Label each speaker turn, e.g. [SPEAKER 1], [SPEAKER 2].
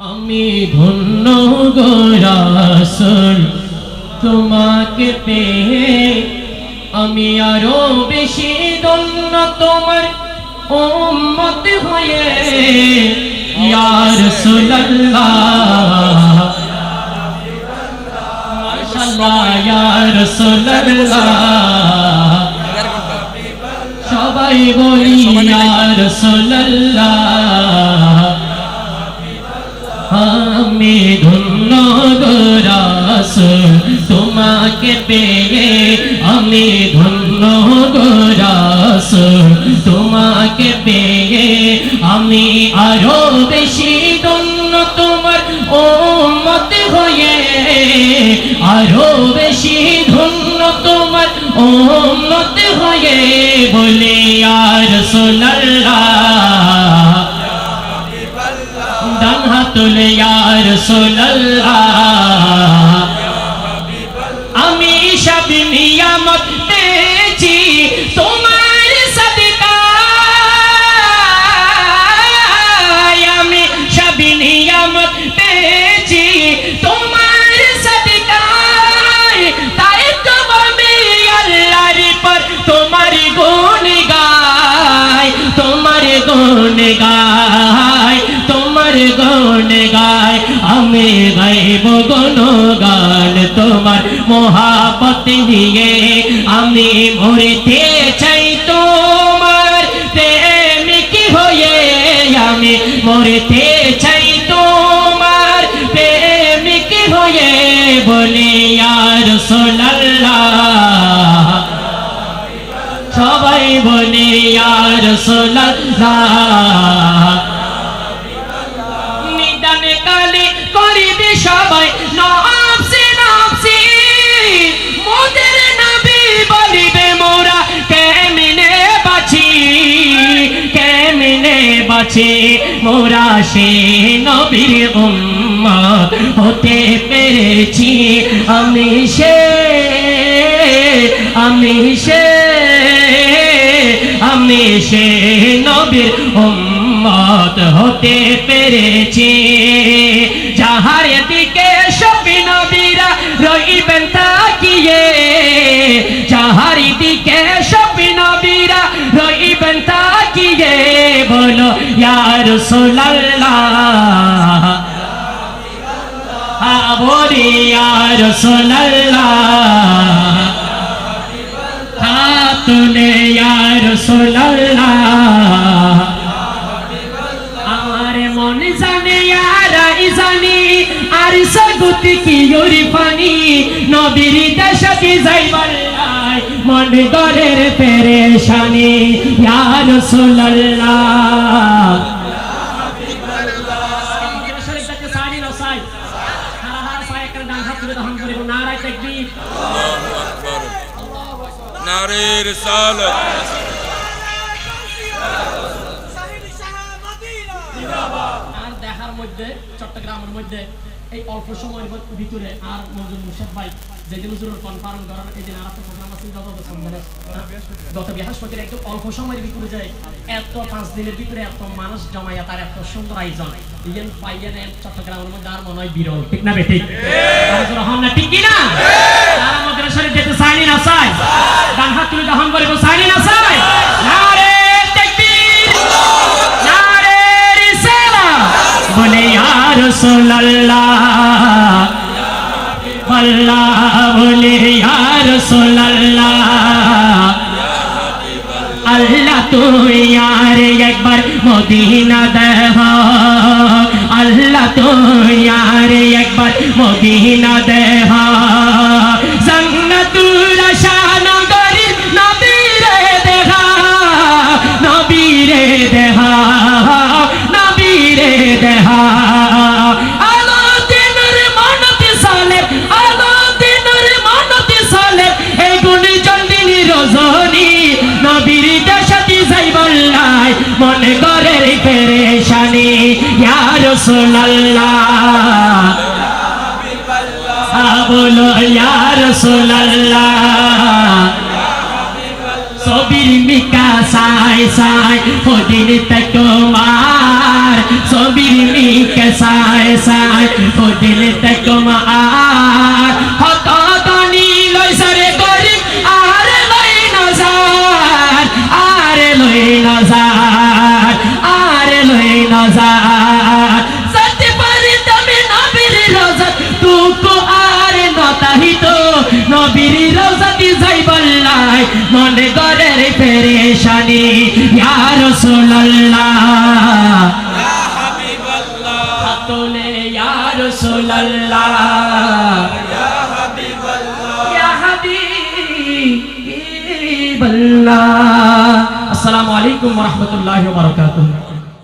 [SPEAKER 1] আমি ধন্য গোরাসল তোমাকে পেয়ে আমি আরও বেশি ধন্য তোমার উম্মত হয়ে। ইয়ার সুল্লাহ মাশাআল্লাহ সবাই বলি ইয়ার সুল্লাহ তোমাকে পেয়ে আমি ধন্য গোরাস তোমাকে পেয়ে আমি আরও বেশি ধন্য তোমার ও মত হয়ে। আরও বেশি ধন্য তোমার ও মত হয়ে বলে আর সোনাল্লাহ ডান হাতুলে ইয়ার সোনাল্লাহ নিয়ামত পেয়েছি তোমার সদকায় আমি সব নিয়ামত পেয়েছি। তোমার সদকায়, তাই তো আমি আল্লাহর পর তোমার গুণ গাই তোমার গুণ গাই তোমার গুণ গাই আমি গাইব গুণ গান তোমার মহাপত নিয়ে। আমি মরতে চাই তোমার প্রেমিক হয়ে, আমি মরতে চাই তোমার প্রেমিক হয়ে বলে আর সোনাল্লাহ। সবাই বলে আর সোনাল্লাহ। কেমনে মোরা সে নবীর উম্মত হতে পেরেছি। আমি সে আমি সে আমি সে নবীর উম্মত হতে পেরেছি। যাহার দিকে সবি নবীরা রইবেন তাকিয়ে, যাহার দিকে সবি নবীরা রইবেন বলো ইয়ার সোল্লাহ বলি ইয়ার সোল্লাহ হাতুলে ইয়ার সোল্লাহ আমার মন জানে আরাই জানি, আর সগুতি কি ইউরি পানি নবীর দেশে যাইবাল্লাই মন গরের পেরেশানি ইয়া রাসূলুল্লাহ।
[SPEAKER 2] নারীর সালত
[SPEAKER 3] আর দেখার মধ্যে চট্টগ্রামের মধ্যে এই অল্প সময়ের ভিতরে আর মজুর মুর্শেদ ভাই যেদিন হুজুর কনফার্ম করার এই দিন আর একটা প্রোগ্রাম আছে বছর গত বৃহস্পতির একটু অল্প সময়ের ভিতরে যায় এত পাঁচ দিনের ভিতরে এত মানুষ জমাইয়া তার এত সুন্দর আয়োজন। ইয়েন পাইয়েন এর চট্টগ্রামের মধ্যে আর মনে হয় বিরল। ঠিক না বেঠিক না ঠিক কি না তারা আমাদের শরীর যেতে চাইনি না চাই ডান হাত তুলে দহন করে চাইনি না চাই বলে ইয়ার সোল্লাহ আল্লাহ বলে ইয়ার আল্লাহ তুই আর একবার মদিনা দেহ। আল্লাহ, তুই আর একবার মদিনা দেহ। শানগরি নবীরে নবীর দেশাতি যাইবল্লাই মনে করে পেরেশানি, ইয়া রাসূলুল্লাহ। বলো, ইয়া রাসূলুল্লাহ। সবির মিকা সাই সাই ওদিন তোমার।
[SPEAKER 1] সবির লিখে সায় সায় ও দিল নজার আরে লই নজার। সত্য পারে তুমি নবীর রোজত তুকো আরে নতাহিত। নবীর রোজতি যাইবাল্লাই মনে গরের পেরেশানি ইয়া রাসূলুল্লাহ। হাতলে ইয়া রাসূলুল্লাহ। আলাইকুম রহমতুল্লাহ বারকাত